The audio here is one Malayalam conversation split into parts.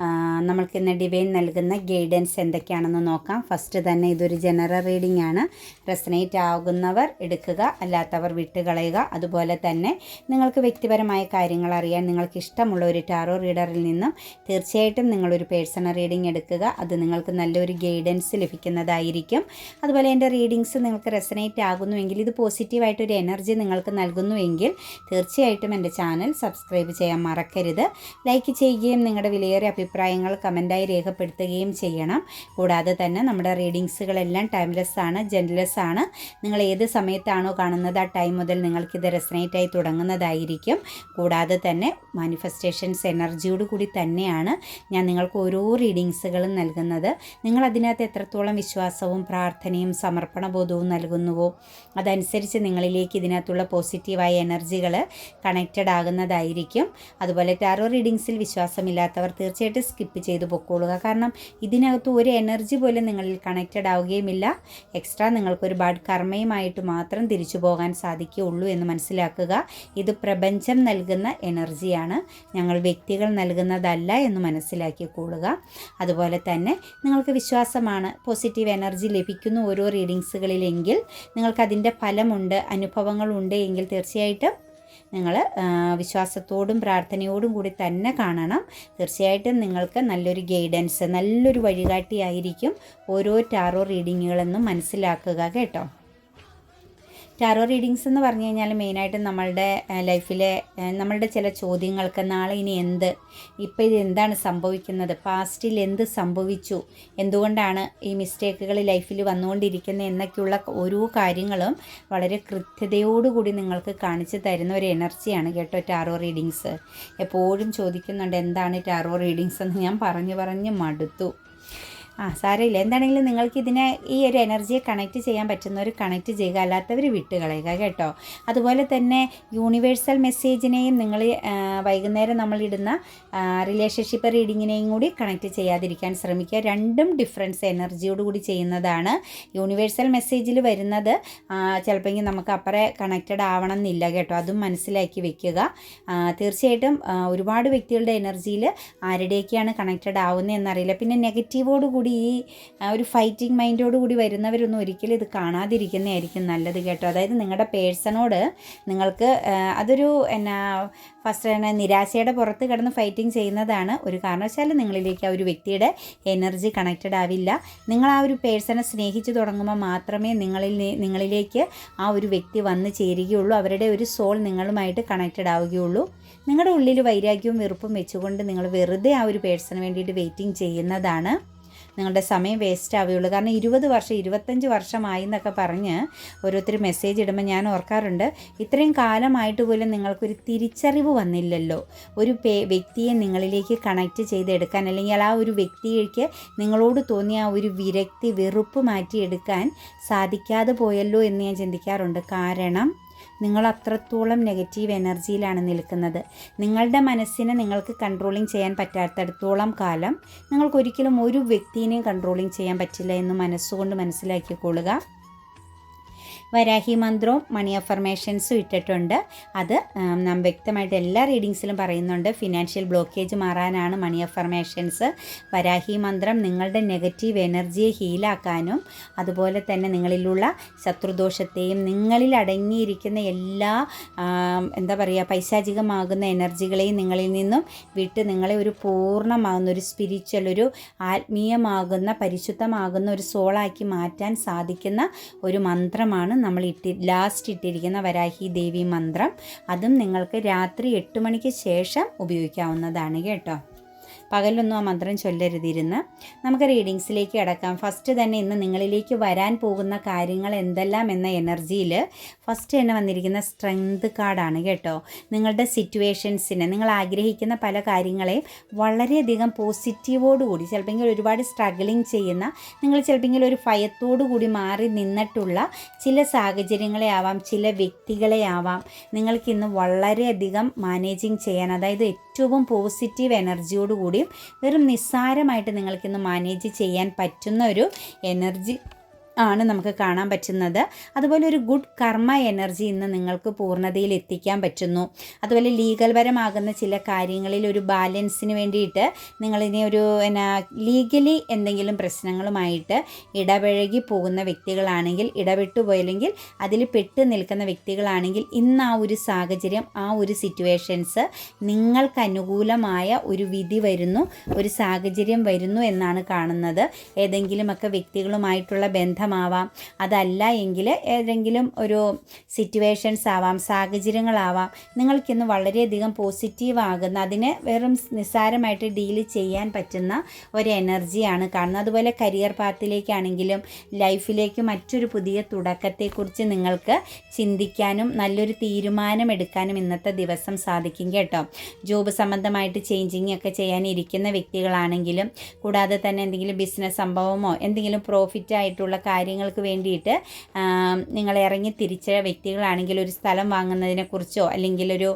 ആ, നമ്മൾക്ക് ഇന്ന് ഡിവൈൻ നൽകുന്ന ഗൈഡൻസ് എന്തൊക്കെയാണെന്ന് നോക്കാം. ഫസ്റ്റ് തന്നെ ഇതൊരു ജനറൽ റീഡിംഗ് ആണ്. റെസനേറ്റ് ആകുന്നവർ എടുക്കുക അല്ലാത്തവർ വിട്ടുകളയുക. അതുപോലെ തന്നെ നിങ്ങൾക്ക് വ്യക്തിപരമായ കാര്യങ്ങൾ അറിയാൻ നിങ്ങൾക്ക് ഇഷ്ടമുള്ള ഒരു ടാറോ റീഡറിൽ നിന്നും തീർച്ചയായിട്ടും നിങ്ങളൊരു പേഴ്സണൽ റീഡിംഗ് എടുക്കുക. അത് നിങ്ങൾക്ക് നല്ലൊരു ഗൈഡൻസ് ലഭിക്കുന്നതായിരിക്കും. അതുപോലെ എന്റെ റീഡിങ്സ് നിങ്ങൾക്ക് റെസനേറ്റ് ആകുന്നുവെങ്കിൽ ഇത് പോസിറ്റീവായിട്ടൊരു എനർജി നിങ്ങൾക്ക് നൽകുന്നുവെങ്കിൽ തീർച്ചയായിട്ടും എന്റെ ചാനൽ സബ്സ്ക്രൈബ് ചെയ്യാൻ മറക്കരുത്. ലൈക്ക് ചെയ്യുകയും നിങ്ങളുടെ വിലയേറിയ അഭിപ്രായങ്ങൾ കമന്റായി രേഖപ്പെടുത്തുകയും ചെയ്യണം. കൂടാതെ തന്നെ നമ്മുടെ റീഡിങ്സുകളെല്ലാം ടൈംലെസ് ആണ് ജെൻലെസ് ആണ് നിങ്ങൾ ഏത് സമയത്താണോ കാണുന്നത് ആ ടൈം മുതൽ നിങ്ങൾക്കിത് റെസനേറ്റായി തുടങ്ങുന്നതായിരിക്കും. കൂടാതെ തന്നെ മാനിഫെസ്റ്റേഷൻസ് എനർജിയോട് കൂടി തന്നെയാണ് ഞാൻ നിങ്ങൾക്ക് ഓരോ റീഡിങ്സുകളും നൽകുന്നത്. നിങ്ങൾ അതിനകത്ത് എത്രത്തോളം വിശ്വാസവും പ്രാർത്ഥനയും സമർപ്പണബോധവും നൽകുന്നുവോ അതനുസരിച്ച് നിങ്ങളിലേക്ക് ഇതിനകത്തുള്ള പോസിറ്റീവായ എനർജികൾ കണക്റ്റഡ് ആകുന്നതായിരിക്കും അതുപോലെ ടാറോ റീഡിങ്സിൽ വിശ്വാസമില്ലാത്തവർ തീർച്ചയായിട്ടും സ്കിപ്പ് ചെയ്ത് പൊക്കോളുക. കാരണം ഇതിനകത്ത് ഒരു എനർജി പോലും നിങ്ങളിൽ കണക്റ്റഡ് ആവുകയുമില്ല. എക്സ്ട്രാ നിങ്ങൾക്കൊരു ബാഡ് കർമ്മയുമായിട്ട് മാത്രം തിരിച്ചു പോകാൻ സാധിക്കുകയുള്ളൂ എന്ന് മനസ്സിലാക്കുക. ഇത് പ്രപഞ്ചം നൽകുന്ന എനർജിയാണ് ഞങ്ങൾ വ്യക്തികൾ നൽകുന്നതല്ല എന്ന് മനസ്സിലാക്കി മനസ്സിലാക്കിക്കൊള്ളുക അതുപോലെ തന്നെ നിങ്ങൾക്ക് വിശ്വാസമാണ്. പോസിറ്റീവ് എനർജി ലഭിക്കുന്നു ഓരോ റീഡിങ്സുകളിലെങ്കിൽ നിങ്ങൾക്കതിന്റെ ഫലമുണ്ട് അനുഭവങ്ങളുണ്ട് എങ്കിൽ തീർച്ചയായിട്ടും നിങ്ങൾ വിശ്വാസത്തോടും പ്രാർത്ഥനയോടും കൂടി തന്നെ കാണണം. തീർച്ചയായിട്ടും നിങ്ങൾക്ക് നല്ലൊരു ഗൈഡൻസ് നല്ലൊരു വഴികാട്ടിയായിരിക്കും ഓരോ ടാറോ റീഡിങ്ങുകളെന്നും മനസ്സിലാക്കുക കേട്ടോ. ടാറോ റീഡിങ്സ് എന്ന് പറഞ്ഞു കഴിഞ്ഞാൽ മെയിനായിട്ട് നമ്മളുടെ ലൈഫിലെ നമ്മളുടെ ചില ചോദ്യങ്ങൾക്ക് നാളെ ഇനി എന്ത്? ഇപ്പോൾ ഇത് എന്താണ് സംഭവിക്കുന്നത്? പാസ്റ്റിൽ എന്ത് സംഭവിച്ചു? എന്തുകൊണ്ടാണ് ഈ മിസ്റ്റേക്കുകൾ ലൈഫിൽ വന്നുകൊണ്ടിരിക്കുന്നത് എന്നൊക്കെയുള്ള ഓരോ കാര്യങ്ങളും വളരെ കൃത്യതയോടുകൂടി നിങ്ങൾക്ക് കാണിച്ചു തരുന്ന ഒരു എനർജിയാണ് കേട്ടോ ടാറോ റീഡിങ്സ് എപ്പോഴും ചോദിക്കുന്നുണ്ട് എന്താണ് ടാറോ റീഡിങ്സ് എന്ന്? ഞാൻ പറഞ്ഞു പറഞ്ഞ് മടുത്തു. ആ സാരമില്ല. എന്താണെങ്കിലും നിങ്ങൾക്ക് ഇതിനെ ഈ ഒരു എനർജിയെ കണക്ട് ചെയ്യാൻ പറ്റുന്നവർ കണക്ട് ചെയ്യുക അല്ലാത്തവർ വിട്ടുകളയുക കേട്ടോ. അതുപോലെ തന്നെ യൂണിവേഴ്സൽ മെസ്സേജിനെയും നിങ്ങൾ വൈകുന്നേരം നമ്മളിടുന്ന റിലേഷൻഷിപ്പ് റീഡിങ്ങിനെയും കൂടി കണക്ട് ചെയ്യാതിരിക്കാൻ ശ്രമിക്കുക. രണ്ടും ഡിഫറൻസ് എനർജിയോട് കൂടി ചെയ്യുന്നതാണ്. യൂണിവേഴ്സൽ മെസ്സേജിൽ വരുന്നത് ചിലപ്പോൾ നമുക്ക് അപ്പറെ കണക്റ്റഡ് ആവണം എന്നില്ല കേട്ടോ. അതും മനസ്സിലാക്കി വെക്കുക. തീർച്ചയായിട്ടും ഒരുപാട് വ്യക്തികളുടെ എനർജിയിൽ ആരുടെയൊക്കെയാണ് കണക്റ്റഡ് ആവുന്നത് എന്നറിയില്ല പിന്നെ നെഗറ്റീവോട് കൂടി ഈ ഒരു ഫൈറ്റിംഗ് മൈൻഡോട് കൂടി വരുന്നവരൊന്നും ഒരിക്കലും ഇത് കാണാതിരിക്കുന്നതായിരിക്കും നല്ലത് കേട്ടോ. അതായത് നിങ്ങളുടെ പേഴ്സണോട് നിങ്ങൾക്ക് അതൊരു എന്നാ ഫസ്റ്റ് തന്നെ നിരാശയുടെ പുറത്ത് കിടന്ന് ഫൈറ്റിംഗ് ചെയ്യുന്നതാണ് ഒരു കാരണവശാലും നിങ്ങളിലേക്ക് ആ ഒരു വ്യക്തിയുടെ എനർജി കണക്റ്റഡ് ആവില്ല. നിങ്ങൾ ആ ഒരു പേഴ്സണെ സ്നേഹിച്ച് തുടങ്ങുമ്പോൾ മാത്രമേ നിങ്ങളിൽ നിങ്ങളിലേക്ക് ആ ഒരു വ്യക്തി വന്ന് ചേരുകയുള്ളൂ. അവരുടെ ഒരു സോൾ നിങ്ങളുമായിട്ട് കണക്റ്റഡ് ആവുകയുള്ളൂ. നിങ്ങളുടെ ഉള്ളിൽ വൈരാഗ്യവും വെറുപ്പും വെച്ചുകൊണ്ട് നിങ്ങൾ വെറുതെ ആ ഒരു പേഴ്സണ് വേണ്ടിയിട്ട് വെയിറ്റിംഗ് ചെയ്യുന്നതാണ്. നിങ്ങളുടെ സമയം വേസ്റ്റ് ആവുകയുള്ളൂ. കാരണം ഇരുപത് വർഷം ഇരുപത്തഞ്ച് വർഷമായി എന്നൊക്കെ പറഞ്ഞ് ഓരോരുത്തർ മെസ്സേജ് ഇടുമ്പോൾ ഞാൻ ഓർക്കാറുണ്ട് ഇത്രയും കാലമായിട്ട് പോലും നിങ്ങൾക്കൊരു തിരിച്ചറിവ് വന്നില്ലല്ലോ. ഒരു പേ വ്യക്തിയെ നിങ്ങളിലേക്ക് കണക്റ്റ് ചെയ്തെടുക്കാൻ അല്ലെങ്കിൽ ആ ഒരു വ്യക്തിക്ക് നിങ്ങളോട് തോന്നിയ ആ ഒരു വിരക്തി വെറുപ്പ് മാറ്റിയെടുക്കാൻ സാധിക്കാതെ പോയല്ലോ എന്ന് ഞാൻ ചിന്തിക്കാറുണ്ട്. കാരണം നിങ്ങൾ അത്രത്തോളം നെഗറ്റീവ് എനർജിയിലാണ് നിൽക്കുന്നത്. നിങ്ങളുടെ മനസ്സിനെ നിങ്ങൾക്ക് കൺട്രോളിങ് ചെയ്യാൻ പറ്റാത്തടത്തോളം കാലം നിങ്ങൾക്കൊരിക്കലും ഒരു വ്യക്തിയെയും കൺട്രോളിങ് ചെയ്യാൻ പറ്റില്ല എന്ന് മനസ്സുകൊണ്ട് മനസ്സിലാക്കിക്കൊള്ളുക. വരാഹി മന്ത്രവും മണി അഫർമേഷൻസും ഇട്ടിട്ടുണ്ട്. അത് നാം വ്യക്തമായിട്ട് എല്ലാ റീഡിങ്സിലും പറയുന്നുണ്ട്. ഫിനാൻഷ്യൽ ബ്ലോക്കേജ് മാറാനാണ് മണി അഫർമേഷൻസ്. വരാഹി മന്ത്രം നിങ്ങളുടെ നെഗറ്റീവ് എനർജിയെ ഹീലാക്കാനും അതുപോലെ തന്നെ നിങ്ങളിലുള്ള ശത്രുദോഷത്തെയും നിങ്ങളിൽ അടങ്ങിയിരിക്കുന്ന എല്ലാ എന്താ പറയുക പൈശാചികമാകുന്ന എനർജികളെയും നിങ്ങളിൽ നിന്നും വിട്ട് നിങ്ങളെ ഒരു പൂർണമാകുന്ന ഒരു സ്പിരിച്വൽ ഒരു ആത്മീയമാകുന്ന പരിശുദ്ധമാകുന്ന ഒരു സോളാക്കി മാറ്റാൻ സാധിക്കുന്ന ഒരു മന്ത്രമാണ് നമ്മൾ ഇട്ടി ലാസ്റ്റ് ഇട്ടിരിക്കുന്ന വരാഹി ദേവി മന്ത്രം അതും നിങ്ങൾക്ക് രാത്രി എട്ട് മണിക്ക് ശേഷം ഉപയോഗിക്കാവുന്നതാണ് കേട്ടോ. പകലൊന്നും ആ മന്ത്രം ചൊല്ലരുതിരുന്ന് നമുക്ക് റീഡിങ്സിലേക്ക് കിടക്കാം. ഫസ്റ്റ് തന്നെ ഇന്ന് നിങ്ങളിലേക്ക് വരാൻ പോകുന്ന കാര്യങ്ങൾ എന്തെല്ലാം എന്ന എനർജിയിൽ ഫസ്റ്റ് തന്നെ വന്നിരിക്കുന്ന സ്ട്രെങ്ത് കാർഡാണ് കേട്ടോ. നിങ്ങളുടെ സിറ്റുവേഷൻസിനെ നിങ്ങൾ ആഗ്രഹിക്കുന്ന പല കാര്യങ്ങളെയും വളരെയധികം പോസിറ്റീവോടുകൂടി ചിലപ്പോൾ ഒരുപാട് സ്ട്രഗിളിങ് ചെയ്യുന്ന നിങ്ങൾ ചിലപ്പോൾ ഒരു ഭയത്തോടു കൂടി മാറി നിന്നിട്ടുള്ള ചില സാഹചര്യങ്ങളെ ആവാം ചില വ്യക്തികളെ ആവാം. നിങ്ങൾക്കിന്ന് വളരെയധികം മാനേജിങ് ചെയ്യാൻ അതായത് ഏറ്റവും പോസിറ്റീവ് എനർജിയോടുകൂടിയും വെറും നിസ്സാരമായിട്ട് നിങ്ങൾക്കിന്ന് മാനേജ് ചെയ്യാൻ പറ്റുന്ന ഒരു എനർജി ആണ് നമുക്ക് കാണാൻ പറ്റുന്നത്. അതുപോലെ ഒരു ഗുഡ് കർമ്മ എനർജി ഇന്ന് നിങ്ങൾക്ക് പൂർണതയിൽ എത്തിക്കാൻ പറ്റുന്നു. അതുപോലെ ലീഗൽ പരമാകുന്ന ചില കാര്യങ്ങളിൽ ഒരു ബാലൻസിന് വേണ്ടിയിട്ട് നിങ്ങളിനി ഒരു എന്നാ ലീഗലി എന്തെങ്കിലും പ്രശ്നങ്ങളുമായിട്ട് ഇടപഴകി പോകുന്ന വ്യക്തികളാണെങ്കിൽ ഇടപെട്ടു പോയില്ലെങ്കിൽ അതിൽ പെട്ട് നിൽക്കുന്ന വ്യക്തികളാണെങ്കിൽ ഇന്ന് ആ ഒരു സാഹചര്യം ആ ഒരു സിറ്റുവേഷൻസ് നിങ്ങൾക്ക് അനുകൂലമായ ഒരു വിധി വരുന്നു ഒരു സാഹചര്യം വരുന്നു എന്നാണ് കാണുന്നത്. ഏതെങ്കിലുമൊക്കെ വ്യക്തികളുമായിട്ടുള്ള ബന്ധമാവാം അതല്ല എങ്കിൽ ഏതെങ്കിലും ഒരു സിറ്റുവേഷൻസ് ആവാം സാഹചര്യങ്ങളാവാം. നിങ്ങൾക്കിന്ന് വളരെയധികം പോസിറ്റീവ് ആകുന്ന അതിനെ വെറും നിസ്സാരമായിട്ട് ഡീൽ ചെയ്യാൻ പറ്റുന്ന ഒരു എനർജിയാണ് കാണുന്നത്. അതുപോലെ കരിയർ പാത്തിലേക്കാണെങ്കിലും ലൈഫിലേക്ക് മറ്റൊരു പുതിയ തുടക്കത്തെക്കുറിച്ച് നിങ്ങൾക്ക് ചിന്തിക്കാനും നല്ലൊരു തീരുമാനം എടുക്കാനും ഇന്നത്തെ ദിവസം സാധിക്കും കേട്ടോ. ജോബ് സംബന്ധമായിട്ട് ചേഞ്ചിങ് ഒക്കെ ചെയ്യാനിരിക്കുന്ന വ്യക്തികളാണെങ്കിലും കൂടാതെ തന്നെ എന്തെങ്കിലും ബിസിനസ് സംഭവമോ എന്തെങ്കിലും പ്രോഫിറ്റ് ആയിട്ടുള്ള കാര്യങ്ങൾക്ക് വേണ്ടിയിട്ട് നിങ്ങൾ ഇറങ്ങി തിരിച്ച വ്യക്തികളാണെങ്കിൽ ഒരു സ്ഥലം വാങ്ങുന്നതിനെക്കുറിച്ചോ അല്ലെങ്കിൽ ഒരു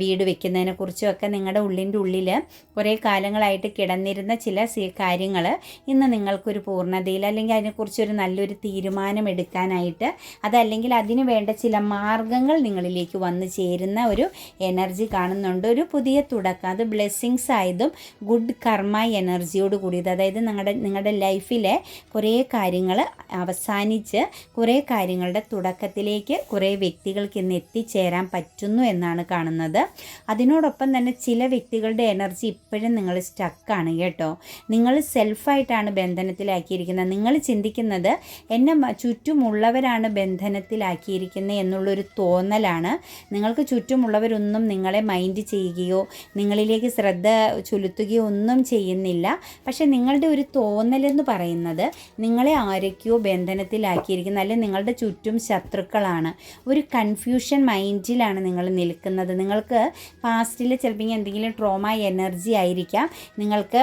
വീട് വെക്കുന്നതിനെക്കുറിച്ചോ ഒക്കെ നിങ്ങളുടെ ഉള്ളിന്റെ ഉള്ളിൽ കുറേ കാലങ്ങളായിട്ട് കിടന്നിരുന്ന ചില കാര്യങ്ങൾ ഇന്ന് നിങ്ങൾക്കൊരു പൂർണതയിൽ അല്ലെങ്കിൽ അതിനെക്കുറിച്ചൊരു നല്ലൊരു തീരുമാനം എടുക്കാനായിട്ട് അതല്ലെങ്കിൽ അതിന് വേണ്ട ചില മാർഗങ്ങൾ നിങ്ങളിലേക്ക് വന്നു ചേരുന്ന ഒരു എനർജി കാണുന്നുണ്ട്. ഒരു പുതിയ തുടക്കം. അത് ബ്ലെസ്സിങ്സ് ആയതും ഗുഡ് കർമ്മ എനർജിയോട് കൂടിയത്. അതായത് നിങ്ങളുടെ നിങ്ങളുടെ ലൈഫിലെ കുറേ കാര്യങ്ങൾ അവസാനിച്ച് കുറേ കാര്യങ്ങളുടെ തുടക്കത്തിലേക്ക് കുറേ വ്യക്തികൾക്ക് ഇന്ന് എത്തിച്ചേരാൻ പറ്റുന്നു എന്നാണ് കാണുന്നത്. അതിനോടൊപ്പം തന്നെ ചില വ്യക്തികളുടെ എനർജി ഇപ്പോഴും നിങ്ങൾ സ്റ്റക്കാണ് കേട്ടോ. നിങ്ങൾ സെൽഫായിട്ടാണ് ബന്ധനത്തിലാക്കിയിരിക്കുന്നത്. നിങ്ങൾ ചിന്തിക്കുന്നത് എന്നെ ചുറ്റുമുള്ളവരാണ് ബന്ധനത്തിലാക്കിയിരിക്കുന്നത് എന്നുള്ളൊരു തോന്നലാണ്. നിങ്ങൾക്ക് ചുറ്റുമുള്ളവരൊന്നും നിങ്ങളെ മൈൻഡ് ചെയ്യുകയോ നിങ്ങളിലേക്ക് ശ്രദ്ധ ചൊലുത്തുകയോ ഒന്നും ചെയ്യുന്നില്ല. പക്ഷേ നിങ്ങളുടെ ഒരു തോന്നലെന്ന് പറയുന്നത് നിങ്ങളെ ആരൊക്കെയോ ബന്ധനത്തിലാക്കിയിരിക്കുന്നത് അല്ലെങ്കിൽ നിങ്ങളുടെ ചുറ്റും ശത്രുക്കളാണ്. ഒരു കൺഫ്യൂഷൻ മൈൻഡിലാണ് നിങ്ങൾ നിൽക്കുന്നത്. നിങ്ങൾക്ക് പാസ്റ്റിൽ ചിലപ്പോൾ എന്തെങ്കിലും ട്രോമ എനർജി ആയിരിക്കാം. നിങ്ങൾക്ക്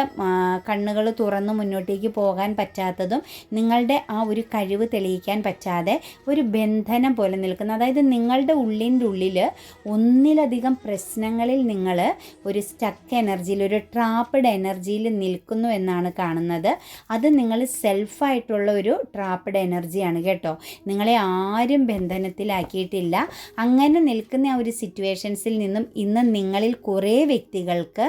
കണ്ണുകൾ തുറന്ന് മുന്നോട്ടേക്ക് പോകാൻ പറ്റാത്തതും നിങ്ങളുടെ ആ ഒരു കഴിവ് തെളിയിക്കാൻ പറ്റാതെ ഒരു ബന്ധനം പോലെ നിൽക്കുന്ന അതായത് നിങ്ങളുടെ ഉള്ളിന്റെ ഉള്ളിൽ ഒന്നിലധികം പ്രശ്നങ്ങളിൽ നിങ്ങൾ ഒരു സ്റ്റക്ക് എനർജിയിൽ ഒരു ട്രാപ്പഡ് എനർജിയിൽ നിൽക്കുന്നു എന്നാണ് കാണുന്നത്. അത് നിങ്ങൾ സെൽഫായിട്ടുള്ള ഒരു ട്രാപ്പഡ് എനർജിയാണ് കേട്ടോ. നിങ്ങളെ ആരും ബന്ധനത്തിലാക്കിയിട്ടില്ല. അങ്ങനെ നിൽക്കുന്ന ആ ഒരു സിറ്റുവേഷൻസിൽ നിന്നും ഇന്ന് നിങ്ങളിൽ കുറേ വ്യക്തികൾക്ക്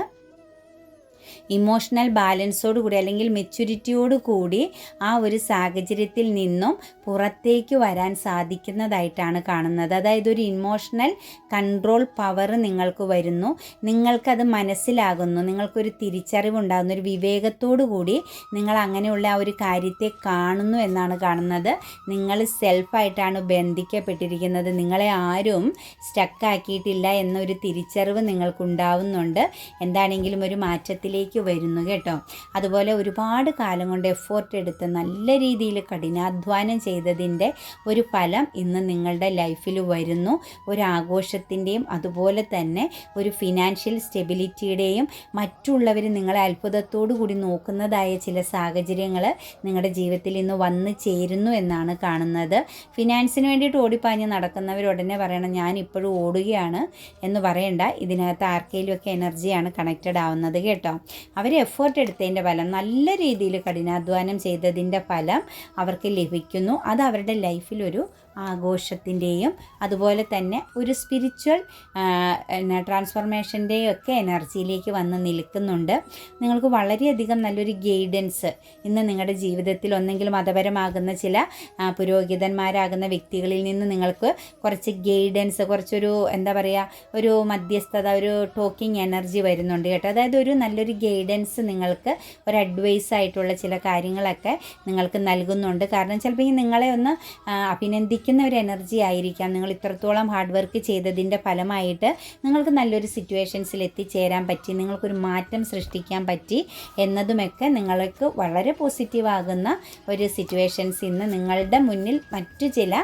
ഇമോഷണൽ ബാലൻസോട് കൂടി അല്ലെങ്കിൽ മെച്യൂരിറ്റിയോട് കൂടി ആ ഒരു സാഹചര്യത്തിൽ നിന്നും പുറത്തേക്ക് വരാൻ സാധിക്കുന്നതായിട്ടാണ് കാണുന്നത്. അതായത് ഒരു ഇമോഷണൽ കൺട്രോൾ പവർ നിങ്ങൾക്ക് വരുന്നു. നിങ്ങൾക്കത് മനസ്സിലാകുന്നു. നിങ്ങൾക്കൊരു തിരിച്ചറിവുണ്ടാകുന്നു. ഒരു വിവേകത്തോടു കൂടി നിങ്ങൾ അങ്ങനെയുള്ള ആ ഒരു കാര്യത്തെ കാണുന്നു എന്നാണ് കാണുന്നത്. നിങ്ങൾ സെൽഫായിട്ടാണ് ബന്ധിക്കപ്പെട്ടിരിക്കുന്നത്. നിങ്ങളെ ആരും സ്റ്റക്കാക്കിയിട്ടില്ല എന്നൊരു തിരിച്ചറിവ് നിങ്ങൾക്കുണ്ടാവുന്നുണ്ട്. എന്താണെങ്കിലും ഒരു മാറ്റത്തിലേക്ക് ഇതിലേക്ക് വരുന്നു കേട്ടോ. അതുപോലെ ഒരുപാട് കാലം കൊണ്ട് എഫോർട്ട് എടുത്ത് നല്ല രീതിയിൽ കഠിനാധ്വാനം ചെയ്തതിന്റെ ഒരു ഫലം ഇന്ന് നിങ്ങളുടെ ലൈഫിൽ വരുന്നു. ഒരു ആഘോഷത്തിന്റെയും അതുപോലെ തന്നെ ഒരു ഫിനാൻഷ്യൽ സ്റ്റെബിലിറ്റിയുടെയും മറ്റുള്ളവർ നിങ്ങളെ അത്ഭുതത്തോടു കൂടി നോക്കുന്നതായ ചില സാഹചര്യങ്ങൾ നിങ്ങളുടെ ജീവിതത്തിൽ ഇന്ന് വന്നു ചേരുന്നു എന്നാണ് കാണുന്നത്. ഫിനാൻസിന് വേണ്ടിയിട്ട് ഓടിപ്പാഞ്ഞ് നടക്കുന്നവർ ഉടനെ പറയണം ഞാൻ ഇപ്പോഴും ഓടുകയാണ് എന്ന് പറയണ്ട. ഇതിനകത്ത് ആർക്കെങ്കിലുമൊക്കെ എനർജിയാണ് കണക്റ്റഡ് ആവുന്നത് കേട്ടോ. അവർ എഫേർട്ട് എടുത്തതിന്റെ ഫലം നല്ല രീതിയിൽ കഠിനാധ്വാനം ചെയ്തതിന്റെ ഫലം അവർക്ക് ലഭിക്കുന്നു. അത് അവരുടെ ലൈഫിലൊരു ആഘോഷത്തിന്റെയും അതുപോലെ തന്നെ ഒരു സ്പിരിച്വൽ ട്രാൻസ്ഫോർമേഷന്റെയും ഒക്കെ എനർജിയിലേക്ക് വന്ന് നിൽക്കുന്നുണ്ട്. നിങ്ങൾക്ക് വളരെയധികം നല്ലൊരു ഗൈഡൻസ് ഇന്ന് നിങ്ങളുടെ ജീവിതത്തിൽ ഒന്നെങ്കിൽ മതപരമാകുന്ന ചില പുരോഹിതന്മാരാകുന്ന വ്യക്തികളിൽ നിന്ന് നിങ്ങൾക്ക് കുറച്ച് ഗൈഡൻസ് കുറച്ചൊരു എന്താ പറയുക ഒരു മധ്യസ്ഥത ഒരു ടോക്കിംഗ് എനർജി വരുന്നുണ്ട് കേട്ടോ. അതായത് ഒരു നല്ലൊരു ഗൈഡൻസ് നിങ്ങൾക്ക് ഒരു അഡ്വൈസ് ആയിട്ടുള്ള ചില കാര്യങ്ങളൊക്കെ നിങ്ങൾക്ക് നൽകുന്നുണ്ട്. കാരണം ചിലപ്പോൾ നിങ്ങളെ ഒന്ന് അഭിനന്ദിക്കുക ലഭിക്കുന്ന ഒരു എനർജി ആയിരിക്കാം. നിങ്ങൾ ഇത്രത്തോളം ഹാർഡ് വർക്ക് ചെയ്തതിന്റെ ഫലമായിട്ട് നിങ്ങൾക്ക് നല്ലൊരു സിറ്റുവേഷൻസിൽ എത്തിച്ചേരാൻ പറ്റി നിങ്ങൾക്കൊരു മാറ്റം സൃഷ്ടിക്കാൻ പറ്റി എന്നതുമൊക്കെ നിങ്ങൾക്ക് വളരെ പോസിറ്റീവാകുന്ന ഒരു സിറ്റുവേഷൻസ് ഇന്ന് നിങ്ങളുടെ മുന്നിൽ മറ്റു ചില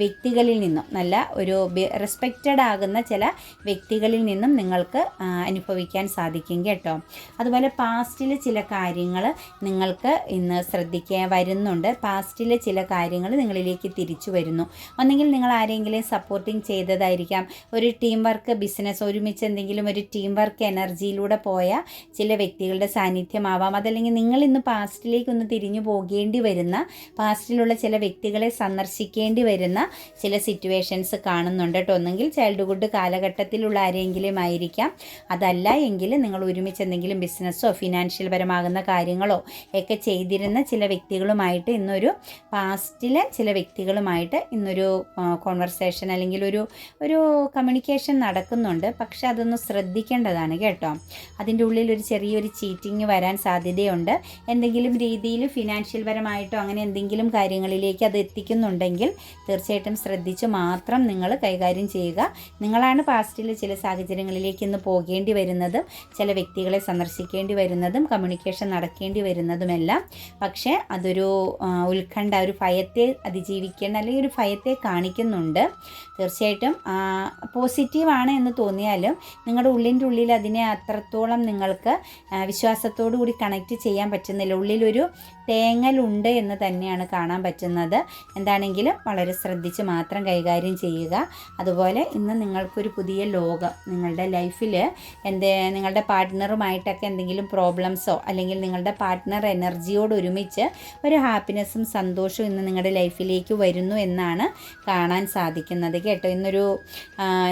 വ്യക്തികളിൽ നിന്നും നല്ല ഒരു റെസ്പെക്റ്റഡ് ആകുന്ന ചില വ്യക്തികളിൽ നിന്നും നിങ്ങൾക്ക് അനുഭവിക്കാൻ സാധിക്കും കേട്ടോ. അതുപോലെ പാസ്റ്റിലെ ചില കാര്യങ്ങൾ നിങ്ങൾക്ക് ഇന്ന് ശ്രദ്ധിക്കാൻ വരുന്നുണ്ട്. പാസ്റ്റിലെ ചില കാര്യങ്ങൾ നിങ്ങളിലേക്ക് തിരിച്ചു വരുന്നു. ഒന്നെങ്കിൽ നിങ്ങൾ ആരെങ്കിലും സപ്പോർട്ടിങ് ചെയ്തതായിരിക്കാം. ഒരു ടീം വർക്ക് ബിസിനസ് ഒരുമിച്ച് എന്തെങ്കിലും ഒരു ടീം വർക്ക് എനർജിയിലൂടെ പോയ ചില വ്യക്തികളുടെ സാന്നിധ്യമാവാം. അതല്ലെങ്കിൽ നിങ്ങൾ ഇന്ന് പാസ്റ്റിലേക്ക് ഒന്ന് തിരിഞ്ഞു പോകേണ്ടി വരുന്ന പാസ്റ്റിലുള്ള ചില വ്യക്തികളെ സന്ദർശിക്കേണ്ടി വരുന്ന ചില സിറ്റുവേഷൻസ് കാണുന്നുണ്ട് കേട്ടോ. ഒന്നെങ്കിൽ ചൈൽഡ്ഹുഡ് കാലഘട്ടത്തിലുള്ള ആരെങ്കിലും ആയിരിക്കാം. അതല്ല എങ്കിൽ നിങ്ങൾ ഒരുമിച്ച് എന്തെങ്കിലും ബിസിനസ്സോ ഫിനാൻഷ്യൽ പരമാകുന്ന കാര്യങ്ങളോ ഒക്കെ ചെയ്തിരുന്ന ചില വ്യക്തികളുമായിട്ട് ഇന്നൊരു പാസ്റ്റിലെ ചില വ്യക്തികളുമായിട്ട് ഇന്നൊരു കോൺവെർസേഷൻ അല്ലെങ്കിൽ ഒരു ഒരു കമ്മ്യൂണിക്കേഷൻ നടക്കുന്നുണ്ട്. പക്ഷെ അതൊന്ന് ശ്രദ്ധിക്കേണ്ടതാണ് കേട്ടോ. അതിന്റെ ഉള്ളിൽ ഒരു ചെറിയൊരു ചീറ്റിങ് വരാൻ സാധ്യതയുണ്ട്. എന്തെങ്കിലും രീതിയിൽ ഫിനാൻഷ്യൽ പരമായിട്ടോ അങ്ങനെ എന്തെങ്കിലും കാര്യങ്ങളിലേക്ക് അത് എത്തിക്കുന്നുണ്ടെങ്കിൽ തീർച്ചയായിട്ടും ശ്രദ്ധിച്ച് മാത്രം നിങ്ങൾ കൈകാര്യം ചെയ്യുക. നിങ്ങളാണ് പാസ്റ്റിൽ ചില സാഹചര്യങ്ങളിലേക്ക് ഇന്ന് പോകേണ്ടി വരുന്നതും ചില വ്യക്തികളെ സന്ദർശിക്കേണ്ടി വരുന്നതും കമ്മ്യൂണിക്കേഷൻ നടക്കേണ്ടി വരുന്നതുമെല്ലാം. പക്ഷേ അതൊരു ഉത്കണ്ഠ ഒരു ഭയത്തെ അതിജീവിക്കേണ്ട അല്ലെങ്കിൽ ഒരു ഭയത്തെ കാണിക്കുന്നുണ്ട്. തീർച്ചയായിട്ടും പോസിറ്റീവാണ് എന്ന് തോന്നിയാലും നിങ്ങളുടെ ഉള്ളിന്റെ ഉള്ളിൽ അതിനെ അത്രത്തോളം നിങ്ങൾക്ക് വിശ്വാസത്തോടു കൂടി കണക്റ്റ് ചെയ്യാൻ പറ്റുന്നില്ല. ഉള്ളിലൊരു തേങ്ങലുണ്ട് എന്ന് തന്നെയാണ് കാണാൻ പറ്റുന്നത്. എന്താണെങ്കിലും വളരെ ശ്രദ്ധിച്ച് മാത്രം കൈകാര്യം ചെയ്യുക. അതുപോലെ ഇന്ന് നിങ്ങൾക്കൊരു പുതിയ ലോകം നിങ്ങളുടെ ലൈഫിൽ എന്ത് നിങ്ങളുടെ പാർട്ട്ണറുമായിട്ടൊക്കെ എന്തെങ്കിലും പ്രോബ്ലംസോ അല്ലെങ്കിൽ നിങ്ങളുടെ പാർട്ട്ണർ എനർജിയോട് ഒരുമിച്ച് ഒരു ഹാപ്പിനെസ്സും സന്തോഷവും ഇന്ന് നിങ്ങളുടെ ലൈഫിലേക്ക് വരുന്നു എന്നാണ് കാണാൻ സാധിക്കുന്നത് കേട്ടോ. ഇന്നൊരു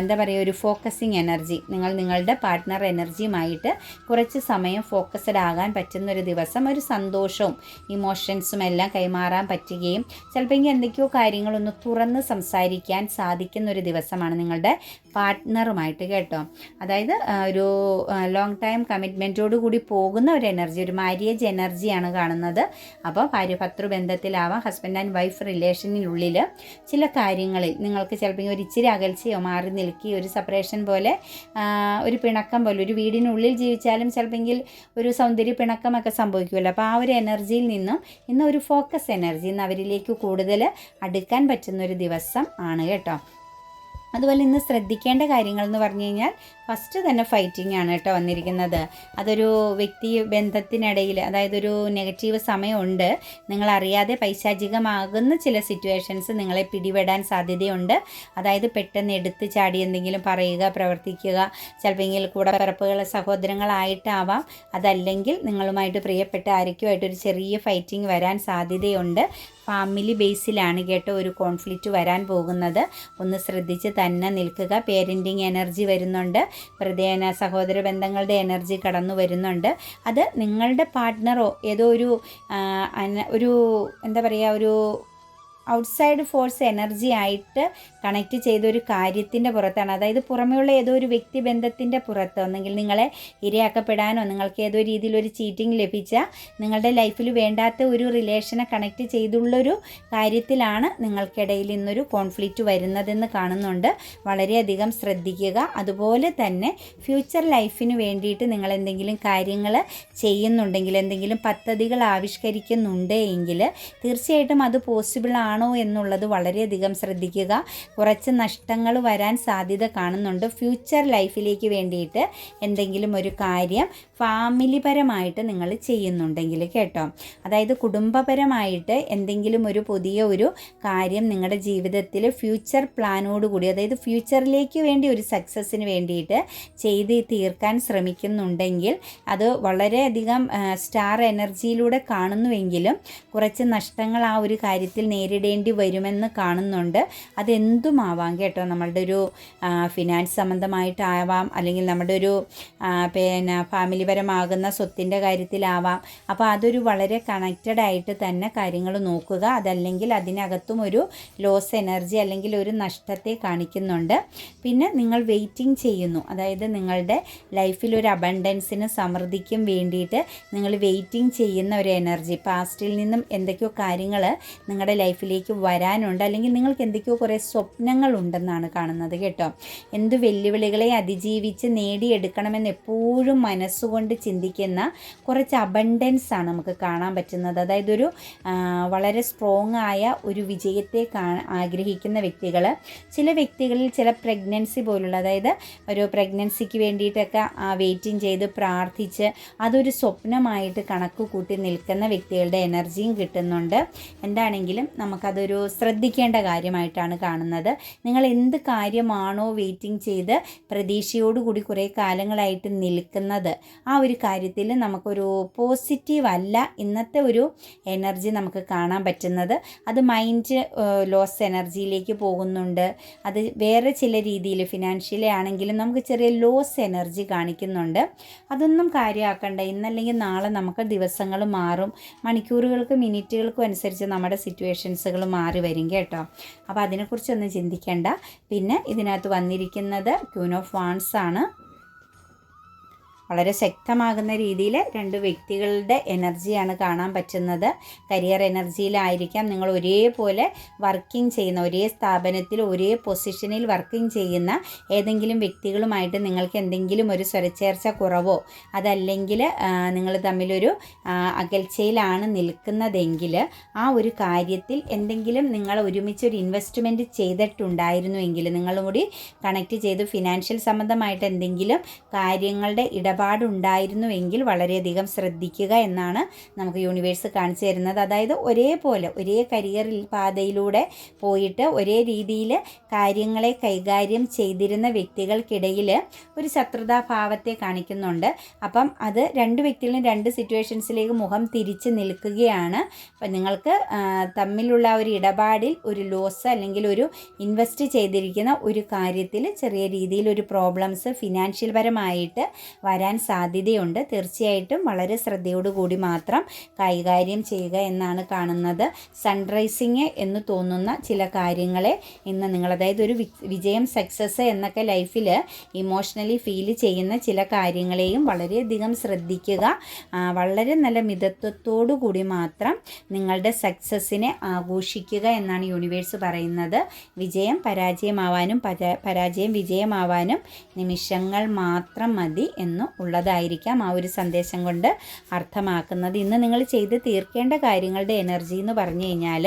എന്താ പറയുക ഒരു ഫോക്കസിങ് എനർജി നിങ്ങൾ നിങ്ങളുടെ പാർട്ട്ണർ എനർജിയുമായിട്ട് കുറച്ച് സമയം ഫോക്കസ്ഡ് ആകാൻ പറ്റുന്ന ഒരു ദിവസം ഒരു സന്തോഷവും ഇമോഷൻസും എല്ലാം കൈമാറാൻ പറ്റുകയും ചിലപ്പോൾ എന്തൊക്കെയോ കാര്യങ്ങളൊന്ന് തുറന്ന് സംസാരിക്കാൻ സാധിക്കുന്ന ഒരു ദിവസമാണ് നിങ്ങളുടെ പാർട്ട്ണറുമായിട്ട് കേട്ടോ. അതായത് ഒരു ലോങ് ടൈം കമ്മിറ്റ്മെന്റോട് കൂടി പോകുന്ന ഒരു എനർജി ഒരു മാര്യേജ് എനർജിയാണ് കാണുന്നത്. അപ്പോൾ ഭാര്യ ഭർത്തൃ ബന്ധത്തിലാവാം ഹസ്ബൻഡ് ആൻഡ് വൈഫ് റിലേഷനിലുള്ളിൽ ചില കാര്യങ്ങളിൽ നിങ്ങൾക്ക് ചിലപ്പോൾ ഒരു ഇച്ചിരി അകൽച്ചയോ മാറി നിൽക്കി ഒരു സെപ്പറേഷൻ പോലെ ഒരു പിണക്കം പോലെ ഒരു വീടിനുള്ളിൽ ജീവിച്ചാലും ചിലപ്പോൾ ഒരു സൗന്ദര്യ പിണക്കമൊക്കെ സംഭവിക്കുമല്ലോ. അപ്പോൾ ആ ഒരു എനർജിയിൽ നിന്നും ഇന്ന് ഒരു ഫോക്കസ് എനർജി ഇന്ന് അവരിലേക്ക് കൂടുതൽ അടുക്കാൻ പറ്റുന്ന ഒരു ദിവസം ആണ് കേട്ടോ. അതുപോലെ ഇന്ന് ശ്രദ്ധിക്കേണ്ട കാര്യങ്ങൾ എന്ന് പറഞ്ഞു കഴിഞ്ഞാൽ ഫസ്റ്റ് തന്നെ ഫൈറ്റിംഗ് ആണ് കേട്ടോ വന്നിരിക്കുന്നത്. അതൊരു വ്യക്തി ബന്ധത്തിനിടയിൽ അതായത് ഒരു നെഗറ്റീവ് സമയമുണ്ട്. നിങ്ങൾ അറിയാതെ പൈശാചികമാകുന്ന ചില സിറ്റുവേഷൻസ് നിങ്ങളെ പിടിപെടാൻ സാധ്യതയുണ്ട്. അതായത് പെട്ടെന്ന് എടുത്ത് ചാടി എന്തെങ്കിലും പറയുക പ്രവർത്തിക്കുക ചിലപ്പോൾ കൂടെ പിറപ്പുകൾ സഹോദരങ്ങളായിട്ടാവാം. അതല്ലെങ്കിൽ നിങ്ങളുമായിട്ട് പ്രിയപ്പെട്ട ആരൊക്കെയായിട്ടൊരു ചെറിയ ഫൈറ്റിംഗ് വരാൻ സാധ്യതയുണ്ട്. ഫാമിലി ബേസിലാണ് കേട്ടോ ഒരു കോൺഫ്ലിക്റ്റ് വരാൻ പോകുന്നത്. ഒന്ന് ശ്രദ്ധിച്ച് തന്നെ നിൽക്കുക. പേരന്റിങ് എനർജി വരുന്നുണ്ട്. ഹൃദയന സഹോദര ബന്ധങ്ങളുടെ എനർജി കടന്നു വരുന്നുണ്ട്. അത് നിങ്ങളുടെ പാർട്ട്ണറോ ഏതോ ഒരു ഒരു എന്താ പറയുക ഒരു ഔട്ട്സൈഡ് ഫോഴ്സ് എനർജി ആയിട്ട് കണക്ട് ചെയ്ത ഒരു കാര്യത്തിന്റെ പുറത്താണ്. അതായത് പുറമെയുള്ള ഏതോ ഒരു വ്യക്തി ബന്ധത്തിന്റെ പുറത്ത് ഒന്നെങ്കിൽ നിങ്ങളെ ഇരയാക്കപ്പെടാനോ നിങ്ങൾക്ക് ഏതോ രീതിയിലൊരു ചീറ്റിംഗ് ലഭിച്ച നിങ്ങളുടെ ലൈഫിൽ വേണ്ടാത്ത ഒരു റിലേഷനെ കണക്ട് ചെയ്തുള്ളൊരു കാര്യത്തിലാണ് നിങ്ങൾക്കിടയിൽ ഇന്നൊരു കോൺഫ്ലിക്റ്റ് വരുന്നതെന്ന് കാണുന്നുണ്ട്. വളരെയധികം ശ്രദ്ധിക്കുക. അതുപോലെ തന്നെ ഫ്യൂച്ചർ ലൈഫിന് വേണ്ടിയിട്ട് നിങ്ങൾ എന്തെങ്കിലും കാര്യങ്ങൾ ചെയ്യുന്നുണ്ടെങ്കിൽ എന്തെങ്കിലും പദ്ധതികൾ ആവിഷ്കരിക്കുന്നുണ്ട് എങ്കിൽ തീർച്ചയായിട്ടും അത് പോസിബിൾ ആണോ എന്നുള്ളത് വളരെയധികം ശ്രദ്ധിക്കുക. കുറച്ച് നഷ്ടങ്ങൾ വരാൻ സാധ്യത കാണുന്നുണ്ട്. ഫ്യൂച്ചർ ലൈഫിലേക്ക് വേണ്ടിയിട്ട് എന്തെങ്കിലും ഒരു കാര്യം ഫാമിലിപരമായിട്ട് നിങ്ങൾ ചെയ്യുന്നുണ്ടെങ്കിൽ കേട്ടോ. അതായത് കുടുംബപരമായിട്ട് എന്തെങ്കിലും ഒരു പുതിയ ഒരു കാര്യം നിങ്ങളുടെ ജീവിതത്തിൽ ഫ്യൂച്ചർ പ്ലാനോടുകൂടി അതായത് ഫ്യൂച്ചറിലേക്ക് വേണ്ടി ഒരു സക്സസ്സിന് വേണ്ടിയിട്ട് ചെയ്ത് തീർക്കാൻ ശ്രമിക്കുന്നുണ്ടെങ്കിൽ അത് വളരെയധികം സ്റ്റാർ എനർജിയിലൂടെ കാണുന്നുവെങ്കിലും കുറച്ച് നഷ്ടങ്ങൾ ആ ഒരു കാര്യത്തിൽ നേരിടേണ്ടി വരുമെന്ന് കാണുന്നുണ്ട്. അതെന്തുമാവാം കേട്ടോ? നമ്മളുടെ ഒരു ഫിനാൻസ് സംബന്ധമായിട്ടാവാം അല്ലെങ്കിൽ നമ്മുടെ ഒരു പിന്നെ ഫാമിലി പരമാകുന്ന സ്വത്തിന്റെ കാര്യത്തിലാവാം. അപ്പോൾ അതൊരു വളരെ കണക്റ്റഡ് ആയിട്ട് തന്നെ കാര്യങ്ങൾ നോക്കുക. അതല്ലെങ്കിൽ അതിനകത്തും ഒരു ലോസ് എനർജി അല്ലെങ്കിൽ ഒരു നഷ്ടത്തെ കാണിക്കുന്നുണ്ട്. പിന്നെ നിങ്ങൾ വെയിറ്റിംഗ് ചെയ്യുന്നു. അതായത് നിങ്ങളുടെ ലൈഫിൽ ഒരു അബണ്ടൻസിന് സമൃദ്ധിക്കും വേണ്ടിയിട്ട് നിങ്ങൾ വെയിറ്റിംഗ് ചെയ്യുന്ന ഒരു എനർജി പാസ്റ്റിൽ നിന്നും എന്തൊക്കെയോ കാര്യങ്ങൾ നിങ്ങളുടെ ലൈഫിലേക്ക് വരാനുണ്ട്. അല്ലെങ്കിൽ നിങ്ങൾക്ക് എന്തൊക്കെയോ കുറേ സ്വപ്നങ്ങൾ ഉണ്ടെന്നാണ് കാണുന്നത് കേട്ടോ. എന്ത് വെല്ലുവിളികളെ അതിജീവിച്ച് നേടിയെടുക്കണമെന്ന് എപ്പോഴും മനസ്സുകൊണ്ട് ചിന്തിക്കുന്ന കുറച്ച് അബണ്ടൻസ് ആണ് നമുക്ക് കാണാൻ പറ്റുന്നത്. അതായത് ഒരു വളരെ സ്ട്രോങ് ആയ ഒരു വിജയത്തെ ആഗ്രഹിക്കുന്ന വ്യക്തികൾ ചില വ്യക്തികളിൽ ചില പ്രഗ്നൻസി പോലുള്ള അതായത് ഒരു പ്രഗ്നൻസിക്ക് വേണ്ടിയിട്ടൊക്കെ വെയിറ്റിംഗ് ചെയ്ത് പ്രാർത്ഥിച്ച് അതൊരു സ്വപ്നമായിട്ട് കണക്ക് കൂട്ടി നിൽക്കുന്ന വ്യക്തികളുടെ എനർജിയും കിട്ടുന്നുണ്ട്. എന്താണെങ്കിലും നമുക്ക് നമുക്കതൊരു ശ്രദ്ധിക്കേണ്ട കാര്യമായിട്ടാണ് കാണുന്നത്. നിങ്ങൾ എന്ത് കാര്യമാണോ വെയിറ്റിംഗ് ചെയ്ത് പ്രതീക്ഷയോടുകൂടി കുറേ കാലങ്ങളായിട്ട് നിൽക്കുന്നത്. ആ ഒരു കാര്യത്തിൽ നമുക്കൊരു പോസിറ്റീവ് അല്ല ഇന്നത്തെ ഒരു എനർജി നമുക്ക് കാണാൻ പറ്റുന്നത്. അത് മൈൻഡ് ലോസ് എനർജിയിലേക്ക് പോകുന്നുണ്ട്. അത് വേറെ ചില രീതിയിൽ ഫിനാൻഷ്യലി ആണെങ്കിലും നമുക്ക് ചെറിയ ലോസ് എനർജി കാണിക്കുന്നുണ്ട്. അതൊന്നും കാര്യമാക്കണ്ട. ഇന്നല്ലെങ്കിൽ നാളെ നമുക്ക് ദിവസങ്ങൾ മാറും. മണിക്കൂറുകൾക്കും മിനിറ്റുകൾക്കും അനുസരിച്ച് നമ്മുടെ സിറ്റുവേഷൻസുകൾ മാറി വരും കേട്ടോ. അപ്പോൾ അതിനെക്കുറിച്ചൊന്നും ചിന്തിക്കേണ്ട. പിന്നെ ഇതിനകത്ത് വന്നിരിക്കുന്നത് ക്യൂൻ ഓഫ് വാൺസ് ആണ് വളരെ ശക്തമാകുന്ന രീതിയിൽ രണ്ട് വ്യക്തികളുടെ എനർജിയാണ് കാണാൻ പറ്റുന്നത്. കരിയർ എനർജിയിലായിരിക്കാം നിങ്ങൾ ഒരേപോലെ വർക്കിംഗ് ചെയ്യുന്ന ഒരേ സ്ഥാപനത്തിൽ ഒരേ പൊസിഷനിൽ വർക്കിംഗ് ചെയ്യുന്ന ഏതെങ്കിലും വ്യക്തികളുമായിട്ട് നിങ്ങൾക്ക് എന്തെങ്കിലും ഒരു സ്വരച്ചേർച്ച കുറവോ അതല്ലെങ്കിൽ നിങ്ങൾ തമ്മിലൊരു അകൽച്ചയിലാണ് നിൽക്കുന്നതെങ്കിൽ ആ ഒരു കാര്യത്തിൽ എന്തെങ്കിലും നിങ്ങൾ ഒരുമിച്ച് ഒരു ഇൻവെസ്റ്റ്മെന്റ് ചെയ്തിട്ടുണ്ടായിരുന്നുവെങ്കിൽ നിങ്ങളും കൂടി കണക്ട് ചെയ്ത് ഫിനാൻഷ്യൽ സംബന്ധമായിട്ട് എന്തെങ്കിലും കാര്യങ്ങളുടെ ഇടപാടുണ്ടായിരുന്നുവെങ്കിൽ വളരെയധികം ശ്രദ്ധിക്കുക എന്നാണ് നമുക്ക് യൂണിവേഴ്സ് കാണിച്ചു തരുന്നത്. അതായത് ഒരേപോലെ ഒരേ കരിയറിൽ പാതയിലൂടെ പോയിട്ട് ഒരേ രീതിയിൽ കാര്യങ്ങളെ കൈകാര്യം ചെയ്തിരുന്ന വ്യക്തികൾക്കിടയിൽ ഒരു ശത്രുതാഭാവത്തെ കാണിക്കുന്നുണ്ട്. അപ്പം അത് രണ്ട് വ്യക്തികളും രണ്ട് സിറ്റുവേഷൻസിലേക്ക് മുഖം തിരിച്ച് നിൽക്കുകയാണ്. അപ്പം നിങ്ങൾക്ക് തമ്മിലുള്ള ഒരു ഇടപാടിൽ ഒരു ലോസ് അല്ലെങ്കിൽ ഒരു ഇൻവെസ്റ്റ് ചെയ്തിരിക്കുന്ന ഒരു കാര്യത്തിൽ ചെറിയ രീതിയിൽ ഒരു പ്രോബ്ലംസ് ഫിനാൻഷ്യൽ പരമായിട്ട് വരാൻ സാധ്യതയുണ്ട്. തീർച്ചയായിട്ടും വളരെ ശ്രദ്ധയോടുകൂടി മാത്രം കൈകാര്യം ചെയ്യുക എന്നാണ് കാണുന്നത്. സൺറൈസിങ് എന്ന് തോന്നുന്ന ചില കാര്യങ്ങളെ ഇന്ന് നിങ്ങൾ അതായത് ഒരു വിജയം സക്സസ് എന്നൊക്കെ ലൈഫിൽ ഇമോഷണലി ഫീൽ ചെയ്യുന്ന ചില കാര്യങ്ങളെയും വളരെയധികം ശ്രദ്ധിക്കുക. വളരെ നല്ല മിതത്വത്തോടു കൂടി മാത്രം നിങ്ങളുടെ സക്സസ്സിനെ ആഘോഷിക്കുക എന്നാണ് യൂണിവേഴ്സ് പറയുന്നത്. വിജയം പരാജയമാവാനും പരാ- പരാജയം വിജയമാവാനും നിമിഷങ്ങൾ മാത്രം മതി എന്ന് ഉള്ളതായിരിക്കാം ആ ഒരു സന്ദേശം കൊണ്ട് അർത്ഥമാക്കുന്നത്. ഇന്ന് നിങ്ങൾ ചെയ്ത് തീർക്കേണ്ട കാര്യങ്ങളുടെ എനർജി എന്ന് പറഞ്ഞു കഴിഞ്ഞാൽ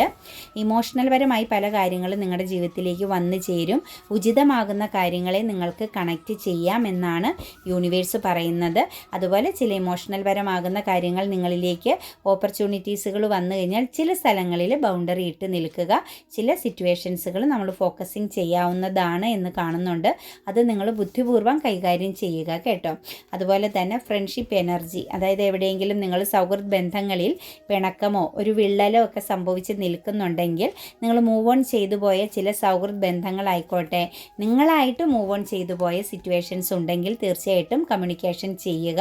ഇമോഷണൽ പരമായി പല കാര്യങ്ങളും നിങ്ങളുടെ ജീവിതത്തിലേക്ക് വന്നു ചേരും. ഉചിതമാകുന്ന കാര്യങ്ങളെ നിങ്ങൾക്ക് കണക്റ്റ് ചെയ്യാം എന്നാണ് യൂണിവേഴ്സ് പറയുന്നത്. അതുപോലെ ചില ഇമോഷണൽ പരമാകുന്ന കാര്യങ്ങൾ നിങ്ങളിലേക്ക് ഓപ്പർച്യൂണിറ്റീസുകൾ വന്നു കഴിഞ്ഞാൽ ചില സ്ഥലങ്ങളിൽ ബൗണ്ടറി ഇട്ട് നിൽക്കുക ചില സിറ്റുവേഷൻസുകൾ നമ്മൾ ഫോക്കസിങ് ചെയ്യാവുന്നതാണ് എന്ന് കാണുന്നുണ്ട്. അത് നിങ്ങൾ ബുദ്ധിപൂർവം കൈകാര്യം ചെയ്യുക കേട്ടോ. അതുപോലെ തന്നെ ഫ്രണ്ട്ഷിപ്പ് എനർജി അതായത് എവിടെയെങ്കിലും നിങ്ങൾ സൗഹൃദ ബന്ധങ്ങളിൽ പിണക്കമോ ഒരു വിള്ളലോ ഒക്കെ സംഭവിച്ച് നിൽക്കുന്നുണ്ടെങ്കിൽ നിങ്ങൾ മൂവ് ഓൺ ചെയ്തു പോയ ചില സൗഹൃദ ബന്ധങ്ങളായിക്കോട്ടെ. നിങ്ങളായിട്ട് മൂവ് ഓൺ ചെയ്തു പോയ സിറ്റുവേഷൻസ് ഉണ്ടെങ്കിൽ തീർച്ചയായിട്ടും കമ്മ്യൂണിക്കേഷൻ ചെയ്യുക.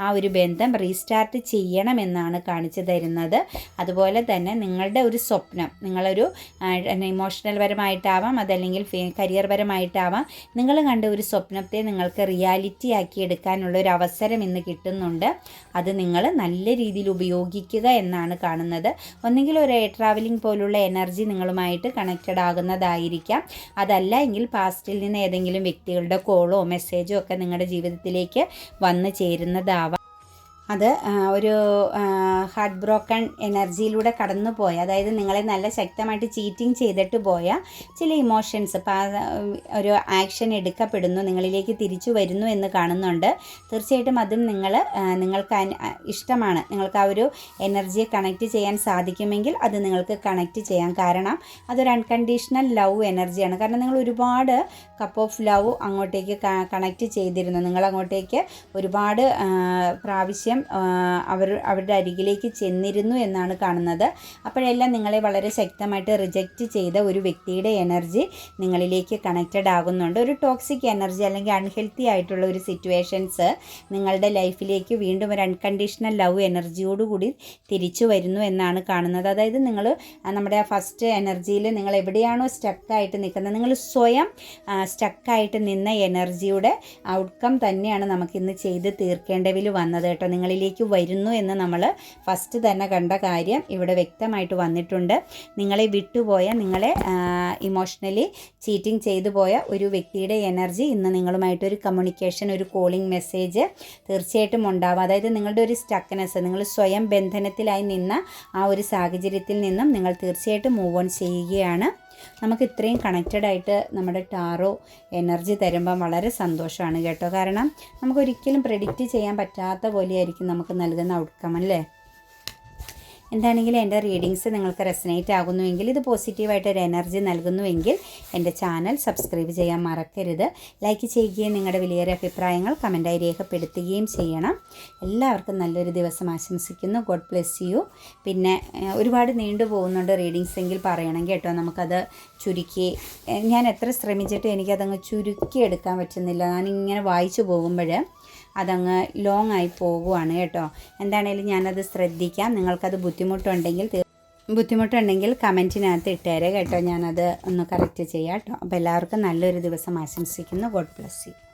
ആ ഒരു ബന്ധം റീസ്റ്റാർട്ട് ചെയ്യണമെന്നാണ് കാണിച്ചു തരുന്നത്. അതുപോലെ തന്നെ നിങ്ങളുടെ ഒരു സ്വപ്നം നിങ്ങളൊരു ഇമോഷണൽ പരമായിട്ടാവാം അതല്ലെങ്കിൽ കരിയർ പരമായിട്ടാവാം നിങ്ങൾ കണ്ട ഒരു സ്വപ്നത്തെ നിങ്ങൾക്ക് റിയാലിറ്റി ആക്കി എടുക്കാനുള്ള ഒരു അവസരം ഇന്ന് കിട്ടുന്നുണ്ട്. അത് നിങ്ങൾ നല്ല രീതിയിൽ ഉപയോഗിക്കുക എന്നാണ് കാണുന്നത്. ഒന്നെങ്കിൽ ഒരു എയർ ട്രാവലിംഗ് പോലുള്ള എനർജി നിങ്ങളുമായിട്ട് കണക്റ്റഡ് ആകുന്നതായിരിക്കാം. അതല്ല എങ്കിൽ പാസ്റ്റിൽ നിന്ന് ഏതെങ്കിലും വ്യക്തികളുടെ കോളോ മെസ്സേജോ ഒക്കെ നിങ്ങളുടെ ജീവിതത്തിലേക്ക് വന്നു ചേരുന്നതാവാം. അത് ഒരു ഹാർട്ട് ബ്രോക്കൺ എനർജിയിലൂടെ കടന്നു പോയ അതായത് നിങ്ങളെ നല്ല ശക്തമായിട്ട് ചീറ്റിംഗ് ചെയ്തിട്ട് പോയ ചില ഇമോഷൻസ് ഒരു ആക്ഷൻ എടുക്കപ്പെടുന്നു നിങ്ങളിലേക്ക് തിരിച്ചു വരുന്നു എന്ന് കാണുന്നുണ്ട്. തീർച്ചയായിട്ടും അതും നിങ്ങൾ നിങ്ങൾക്ക് ഇഷ്ടമാണ്. നിങ്ങൾക്ക് ആ ഒരു എനർജിയെ കണക്റ്റ് ചെയ്യാൻ സാധിക്കുമെങ്കിൽ അത് നിങ്ങൾക്ക് കണക്റ്റ് ചെയ്യാം. കാരണം അതൊരു അൺകണ്ടീഷണൽ ലവ് എനർജിയാണ് കാരണം നിങ്ങൾ ഒരുപാട് കപ്പ് ഓഫ് ലവ് അങ്ങോട്ടേക്ക് കണക്റ്റ് ചെയ്തിരുന്നു. നിങ്ങൾ അങ്ങോട്ടേക്ക് ഒരുപാട് പ്രാവശ്യം ആ, അവർ അവരുടെ അരികിലേക്ക് ചെന്നിരുന്നു എന്നാണ് കാണുന്നത്. അപ്പോഴെല്ലാം നിങ്ങളെ വളരെ ശക്തമായിട്ട് റിജക്റ്റ് ചെയ്ത ഒരു വ്യക്തിയുടെ എനർജി നിങ്ങളിലേക്ക് കണക്റ്റഡ് ആകുന്നുണ്ട്. ഒരു ടോക്സിക് എനർജി അല്ലെങ്കിൽ അൺഹെൽത്തി ആയിട്ടുള്ള ഒരു സിറ്റുവേഷൻസ് നിങ്ങളുടെ ലൈഫിലേക്ക് വീണ്ടും ഒരു അൺകണ്ടീഷണൽ ലവ് എനർജിയോടുകൂടി തിരിച്ചു വരുന്നു എന്നാണ് കാണുന്നത്. അതായത് നിങ്ങൾ നമ്മുടെ ഫസ്റ്റ് എനർജിയിൽ നിങ്ങൾ എവിടെയാണോ സ്റ്റക്കായിട്ട് നിൽക്കുന്നത് നിങ്ങൾ സ്വയം സ്റ്റക്കായിട്ട് നിന്ന എനർജിയുടെ ഔട്ട്കം തന്നെയാണ് നമുക്കിന്ന് ചെയ്ത് തീർക്കേണ്ടതിൽ വന്നത് കേട്ടോ. നിങ്ങളിലേക്ക് വരുന്നു എന്ന് നമ്മൾ ഫസ്റ്റ് തന്നെ കണ്ട കാര്യം ഇവിടെ വ്യക്തമായിട്ട് വന്നിട്ടുണ്ട്. നിങ്ങളെ വിട്ടുപോയ നിങ്ങളെ ഇമോഷണലി ചീറ്റിംഗ് ചെയ്തു പോയ ഒരു വ്യക്തിയുടെ എനർജി ഇന്ന് നിങ്ങളുമായിട്ട് ഒരു കമ്മ്യൂണിക്കേഷൻ ഒരു കോളിംഗ് മെസ്സേജ് തീർച്ചയായിട്ടും ഉണ്ടാവും. അതായത് നിങ്ങളുടെ ഒരു സ്റ്റക്നെസ് നിങ്ങൾ സ്വയം ബന്ധനത്തിലായി നിന്ന ആ ഒരു സാഹചര്യത്തിൽ നിന്നും നിങ്ങൾ തീർച്ചയായിട്ടും മൂവ് ഓൺ ചെയ്യുകയാണ്. നമുക്ക് ഇത്രയും കണക്റ്റഡ് ആയിട്ട് നമ്മുടെ ടാറോ എനർജി തരുമ്പം വളരെ സന്തോഷമാണ് കേട്ടോ. കാരണം നമുക്കൊരിക്കലും പ്രെഡിക്റ്റ് ചെയ്യാൻ പറ്റാത്ത പോലെയായിരിക്കും നമുക്ക് നൽകുന്ന ഔട്ട്കം അല്ലേ? എന്താണെങ്കിലും എന്റെ റീഡിങ്സ് നിങ്ങൾക്ക് റെസനേറ്റ് ആകുന്നുവെങ്കിൽ ഇത് പോസിറ്റീവായിട്ട് ഒരു എനർജി നൽകുന്നുവെങ്കിൽ എന്റെ ചാനൽ സബ്സ്ക്രൈബ് ചെയ്യാൻ മറക്കരുത്. ലൈക്ക് ചെയ്യുകയും നിങ്ങളുടെ വിലയേറിയ അഭിപ്രായങ്ങൾ കമന്റായി രേഖപ്പെടുത്തുകയും ചെയ്യണം. എല്ലാവർക്കും നല്ലൊരു ദിവസം ആശംസിക്കുന്നു. ഗോഡ് ബ്ലെസ് യു പിന്നെ ഒരുപാട് നീണ്ടു പോകുന്നുണ്ട് റീഡിങ്സ് എങ്കിൽ പറയണം കേട്ടോ നമുക്കത് ചുരുക്കി ഞാൻ എത്ര ശ്രമിച്ചിട്ടും എനിക്കതങ്ങ് ചുരുക്കി എടുക്കാൻ പറ്റുന്നില്ല. ഞാനിങ്ങനെ വായിച്ചു പോകുമ്പോൾ അതങ്ങ് ലോങ് ആയി പോകുവാണ് കേട്ടോ. എന്താണേലും ഞാനത് ശ്രദ്ധിക്കാം. നിങ്ങൾക്കത് ബുദ്ധിമുട്ടുണ്ടെങ്കിൽ ബുദ്ധിമുട്ടുണ്ടെങ്കിൽ കമന്റിനകത്ത് ഇട്ടേരെ കേട്ടോ. ഞാനത് ഒന്ന് കറക്റ്റ് ചെയ്യാം കേട്ടോ. അപ്പോൾ എല്ലാവർക്കും നല്ലൊരു ദിവസം ആശംസിക്കുന്നു. God bless you